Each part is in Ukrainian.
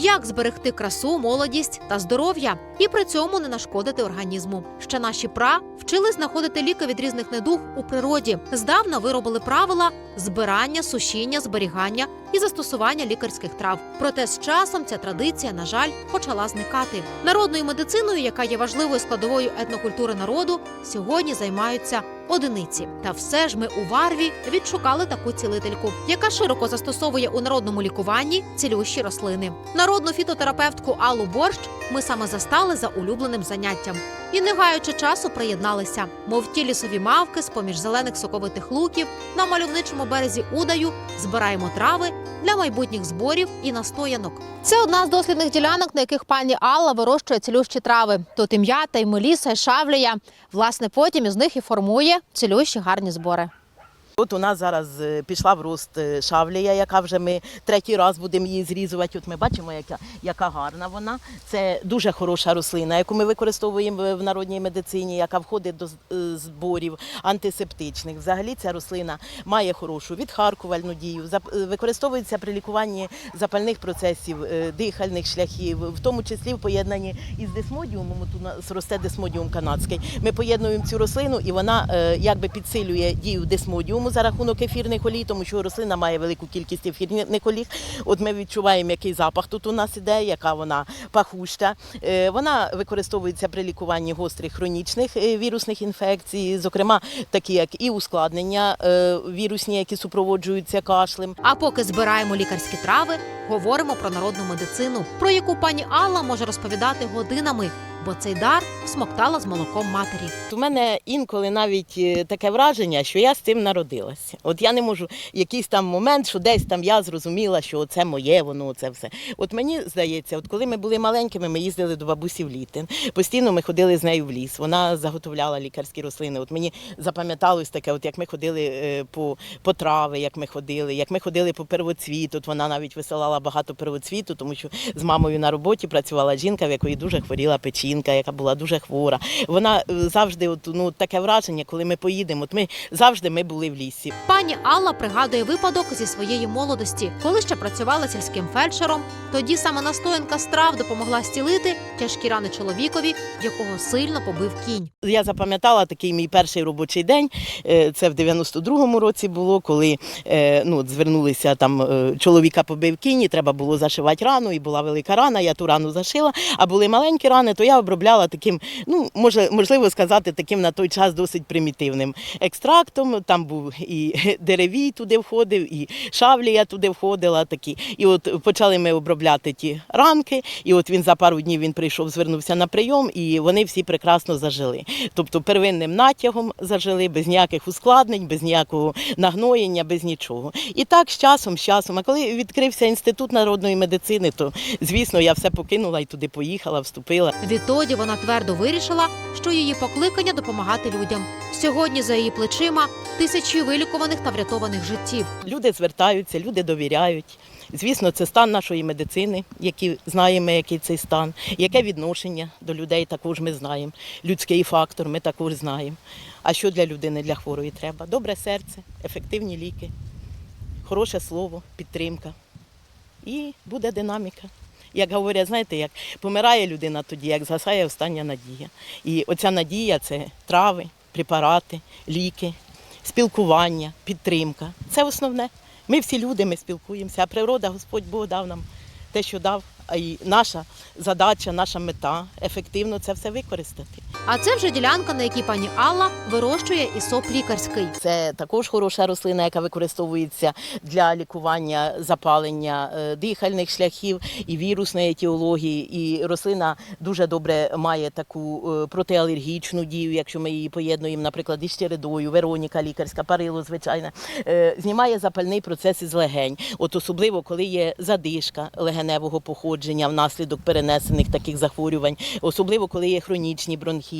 як зберегти красу, молодість та здоров'я, і при цьому не нашкодити організму. Ще наші пра вчили знаходити ліки від різних недуг у природі. Здавна виробили правила збирання, сушіння, зберігання і застосування лікарських трав. Проте з часом ця традиція, на жаль, почала зникати. Народною медициною, яка є важливою складовою етнокультури народу, сьогодні займаються одиниці. Та все ж ми у Варві відшукали таку цілительку, яка широко застосовує у народному лікуванні цілющі рослини. Народну фітотерапевтку Аллу Борщ ми саме застали за улюбленим заняттям. І не гаючи часу, приєдналися, мов ті лісові мавки з поміж зелених соковитих луків на мальовничому березі Удаю збираємо трави для майбутніх зборів і настоянок. Це одна з дослідних ділянок, на яких пані Алла вирощує цілющі трави. Тут і м'ята, і меліса, і шавлія. Власне, потім із них і формує цілющі гарні збори. От у нас зараз е, пішла в рост е, шавлія, яка вже ми третій раз будемо її зрізувати. От ми бачимо, яка, яка гарна вона. Це дуже хороша рослина, яку ми використовуємо в народній медицині, яка входить до е, зборів антисептичних. Взагалі ця рослина має хорошу відхаркувальну дію, використовується при лікуванні запальних процесів, дихальних шляхів, в тому числі в поєднанні із десмодіумом. От у нас росте десмодіум канадський. Ми поєднуємо цю рослину, і вона якби підсилює дію за рахунок ефірних олій, тому що рослина має велику кількість ефірних олій. От ми відчуваємо, який запах тут у нас іде, яка вона пахуща. Е, Вона використовується при лікуванні гострих хронічних е, вірусних інфекцій, зокрема такі як і ускладнення е, вірусні, які супроводжуються кашлем. А поки збираємо лікарські трави, говоримо про народну медицину, про яку пані Алла може розповідати годинами, бо цей дар смоктала з молоком матері. У мене інколи навіть таке враження, що я з цим народилася. От я не можу якийсь там момент, що десь там я зрозуміла, що це моє, воно це все. От мені здається, от коли ми були маленькими, ми їздили до бабусі в літин. Постійно ми ходили з нею в ліс. Вона заготовляла лікарські рослини. От мені запам'яталось таке, от як ми ходили е, по, по трави, як ми ходили, як ми ходили по первоцвіт. От вона навіть висилала багато первоцвіту, тому що з мамою на роботі працювала жінка, в якої дуже хворіла печінка, яка була дуже хвора. Вона е, завжди, от, ну таке враження, коли ми поїдемо. От ми завжди ми були в лісі. Пані Алла пригадує випадок зі своєї молодості, коли ще працювала сільським фельдшером. Тоді саме настоянка страв допомогла зцілити тяжкі рани чоловікові, якого сильно побив кінь. Я запам'ятала такий мій перший робочий день. е, Це в 92-му році було, коли е, ну, звернулися там е, чоловіка побив кінь, і треба було зашивати рану, і була велика рана. Я ту рану зашила. А були маленькі рани, то я обробляла таким, ну може, можливо сказати, таким на той час досить примітивним екстрактом. Там був і деревій туди входив, і шавлія туди входила. Такі. І от почали ми обробляти ті ранки. І от він за пару днів він прийшов, звернувся на прийом, і вони всі прекрасно зажили. Тобто первинним натягом зажили, без ніяких ускладнень, без ніякого нагноєння, без нічого. І так з часом, з часом. А коли відкрився інститут народної медицини, то звісно я все покинула і туди поїхала, вступила. Відтоді вона твердо вирішила, що її покликання допомагати людям. Сьогодні за її плечима тисячі вилікуваних та врятованих життів. Люди звертаються, люди довіряють. Звісно, це стан нашої медицини, який знаємо, який цей стан, яке відношення до людей також ми знаємо. Людський фактор ми також знаємо. А що для людини, для хворої треба? Добре серце, ефективні ліки, хороше слово, підтримка. І буде динаміка. Як говорять, знаєте, як помирає людина тоді, як згасає остання надія. І оця надія це трави, препарати, ліки, спілкування, підтримка. Це основне. Ми всі люди, ми спілкуємося, а природа, Господь Бог дав нам те, що дав. І наша задача, наша мета ефективно це все використати. А це вже ділянка, на якій пані Алла вирощує і соп лікарський. Це також хороша рослина, яка використовується для лікування запалення е, дихальних шляхів і вірусної етіології. І рослина дуже добре має таку е, протиалергічну дію, якщо ми її поєднуємо, наприклад, із чередою, Вероніка лікарська, парило, звичайне, Е, знімає запальний процес із легень. От особливо, коли є задишка легеневого походження внаслідок перенесених таких захворювань, особливо коли є хронічні бронхіти,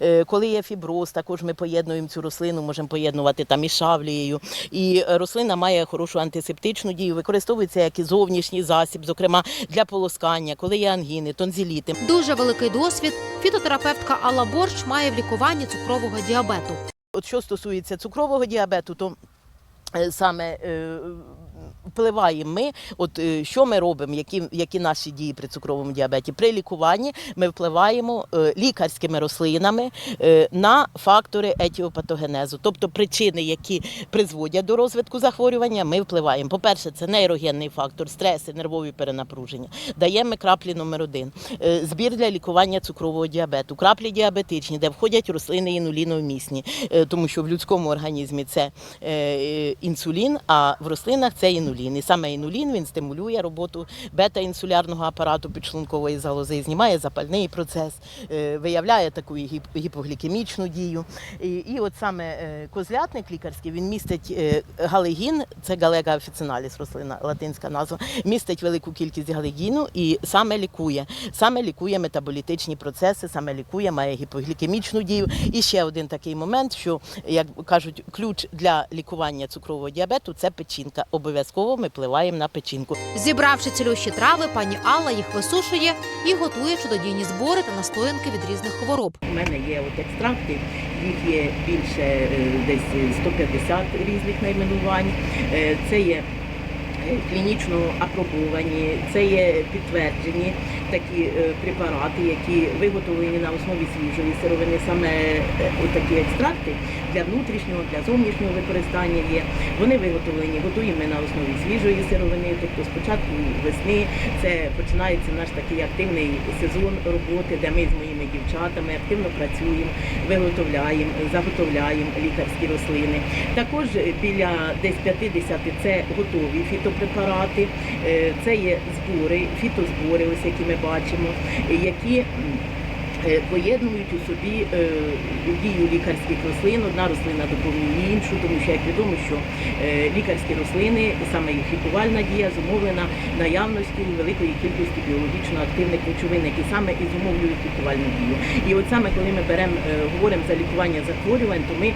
Е, коли є фіброз, також ми поєднуємо цю рослину, можемо поєднувати там із шавлією. І рослина має хорошу антисептичну дію, використовується як і зовнішній засіб, зокрема для полоскання, коли є ангіни, тонзиліти. Дуже великий досвід. Фітотерапевтка Алла Борщ має в лікуванні цукрового діабету. От що стосується цукрового діабету, то е, саме е, впливаємо ми, от е, що ми робимо, які, які наші дії при цукровому діабеті. При лікуванні ми впливаємо е, лікарськими рослинами е, на фактори етіопатогенезу, тобто причини, які призводять до розвитку захворювання, ми впливаємо. По-перше, це нейрогенний фактор, стреси, нервові перенапруження. Даємо краплі номер один. Збір для лікування цукрового діабету, краплі діабетичні, де входять рослини інуліновмісні, тому що в людському організмі це інсулін, а в рослинах це інулін. І саме інулін він стимулює роботу бета-інсулярного апарату підшлункової залози, знімає запальний процес, е, виявляє таку гіпоглікемічну дію. І, і от саме е, козлятник лікарський він містить е, галегін, це галега офіціналіс, рослина, латинська назва, містить велику кількість галегіну і саме лікує. Саме лікує метаболітичні процеси, саме лікує, має гіпоглікемічну дію. І ще один такий момент, що як кажуть, ключ для лікування цукрового діабету це печінка. Обов'язково ми пливаємо на печінку. Зібравши цілющі трави, пані Алла їх висушує і готує чудодійні збори та настоянки від різних хвороб. У мене є от екстракти, їх є більше е, десь 150 різних найменувань. Е, Це є е, клінічно апробовані, це є підтверджені такі е, препарати, які виготовлені на основі свіжої сировини. Саме е, такі екстракти для внутрішнього, для зовнішнього використання є. Вони виготовлені, готуємо на основі свіжої сировини. Тобто спочатку весни це починається наш такий активний сезон роботи, де ми з моїми дівчатами активно працюємо, виготовляємо, заготовляємо лікарські рослини. Також біля десь 50 це готові фітопрепарати, Е, це є збори, фітозбори, ось які ми бачимо, які поєднують у собі е, дію лікарських рослин. Одна рослина доповнює іншу, тому що як відомо, що е, лікарські рослини, саме їх лікувальна дія, зумовлена наявністю великої кількості біологічно активних речовин, які саме і зумовлюють лікувальну дію. І от саме коли ми беремо, е, говоримо за лікування захворювань, то ми е,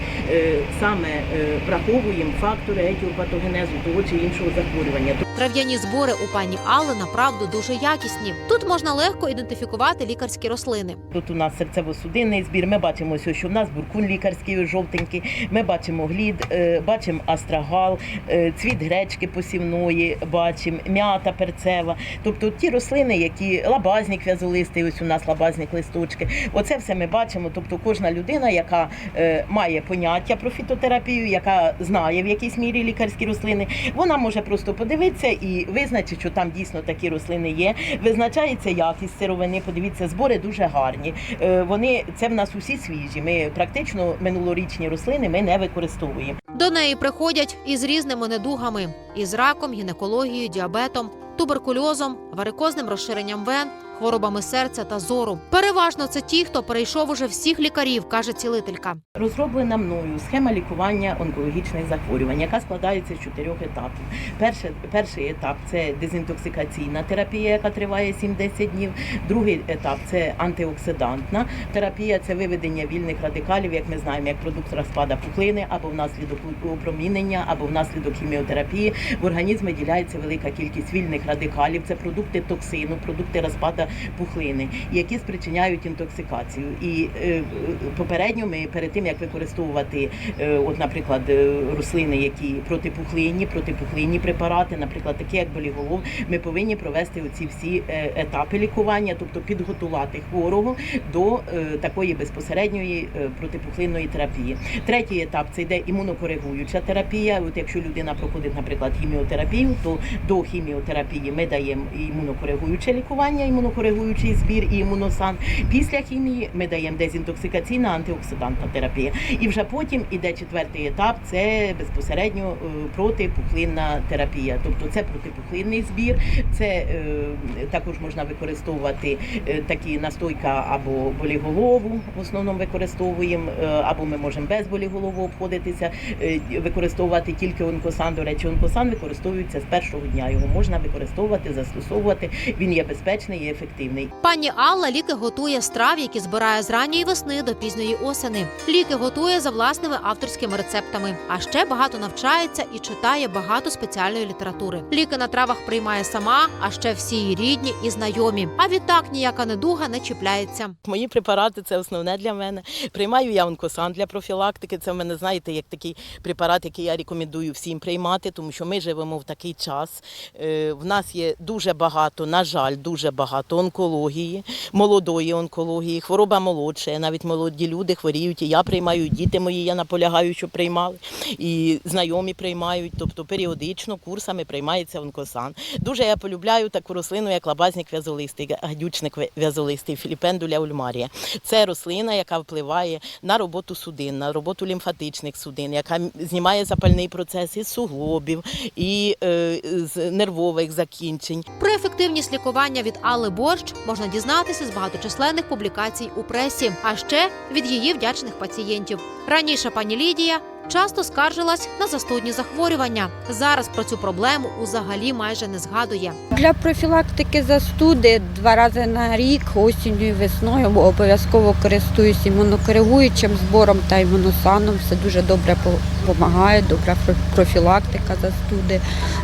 саме е, враховуємо фактори етіопатогенезу того чи іншого захворювання. Трав'яні збори у пані Алли направду дуже якісні. Тут можна легко ідентифікувати лікарські рослини. Тут у нас серцево-судинний збір. Ми бачимо, ось, що в нас буркун лікарський жовтенький. Ми бачимо глід, е, бачимо астрагал, е, цвіт гречки посівної, бачимо м'ята перцева. Тобто ті рослини, які лабазник в'язолистий, ось у нас лабазник листочки. Оце все ми бачимо. Тобто кожна людина, яка е, має поняття про фітотерапію, яка знає в якійсь мірі лікарські рослини, вона може просто подивитися і визначити, що там дійсно такі рослини є. Визначається якість сировини. Подивіться, збори дуже гарні. Е, Вони це в нас усі свіжі. Ми практично минулорічні рослини ми не використовуємо. До неї приходять із різними недугами: із раком, гінекологією, діабетом, туберкульозом, варикозним розширенням вен, хворобами серця та зору. Переважно це ті, хто перейшов уже всіх лікарів, каже цілителька. Розроблена мною схема лікування онкологічних захворювань, яка складається з чотирьох етапів. Перший, перший етап це дезінтоксикаційна терапія, яка триває 7-10 днів. Другий етап це антиоксидантна терапія, це виведення вільних радикалів, як ми знаємо, як продукт розпада пухлини або внаслідок опромінення, або внаслідок хіміотерапії. В організм виділяється велика кількість вільних радикалів. Це продукти токсину, продукти розпада пухлини, які спричиняють інтоксикацію. І е, попередньо ми перед тим як використовувати, е, от, наприклад, е, рослини, які протипухлинні, протипухлинні препарати, наприклад, такі як боліголов, ми повинні провести оці всі етапи лікування, тобто підготувати хворого до такої безпосередньої протипухлинної терапії. Третій етап це йде імунокоригуюча терапія. От якщо людина проходить, наприклад, хіміотерапію, то до хіміотерапії ми даємо імунокоригуюче лікування, імунокоригуючий збір і імуносан. Після хімії ми даємо дезінтоксикаційна антиоксидантна терапія. І вже потім іде четвертий етап це безпосередньо е, протипухлинна терапія. Тобто це протипухлинний збір, це е, також можна використовувати е, такі настойка або боліголову, в основному використовуємо, або ми можемо без боліголову обходитися, використовувати тільки онкосан. До речі, онкосан використовується з першого дня. Його можна використовувати, застосовувати. Він є безпечний і ефективний. Ефективний. Пані Алла ліки готує з трав, які збирає з ранньої весни до пізньої осени. Ліки готує за власними авторськими рецептами. А ще багато навчається і читає багато спеціальної літератури. Ліки на травах приймає сама, а ще всі її рідні і знайомі. А відтак ніяка недуга не чіпляється. Мої препарати це основне для мене. Приймаю я онкосан для профілактики. Це в мене, знаєте, як такий препарат, який я рекомендую всім приймати, тому що ми живемо в такий час. Е, В нас є дуже багато, на жаль, дуже багато онкології, молодої онкології, хвороба молодша. Навіть молоді люди хворіють, і я приймаю, діти мої, я наполягаю, щоб приймали, і знайомі приймають, тобто періодично курсами приймається онкосан. Дуже я полюбляю таку рослину, як лабазник в'язолистий, гадючник в'язолистий, філіпендуля ульмарія. Це рослина, яка впливає на роботу судин, на роботу лімфатичних судин, яка знімає запальний процес із суглобів і е, з нервових закінчень. Про ефективність лікування від Алли Борщ можна дізнатися з багаточисленних публікацій у пресі, а ще від її вдячних пацієнтів. Раніше пані Лідія часто скаржилась на застудні захворювання. Зараз про цю проблему узагалі майже не згадує. Для профілактики застуди два рази на рік, осінню і весною обов'язково користуюсь імунокоригуючим збором та імуносаном. Все дуже добре допомагає, добра про- профілактика застуди.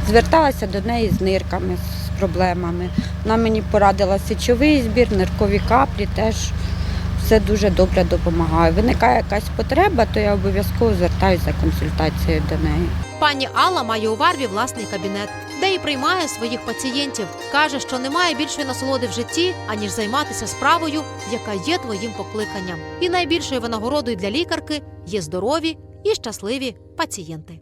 Зверталася до неї з нирками, проблемами. Вона мені порадила сечовий збір, ниркові каплі теж. Все дуже добре допомагає. Виникає якась потреба, то я обов'язково звертаюся за консультацією до неї. Пані Алла має у Варві власний кабінет, де і приймає своїх пацієнтів. каже, що немає більшої насолоди в житті, аніж займатися справою, яка є твоїм покликанням. І найбільшою винагородою для лікарки є здорові і щасливі пацієнти.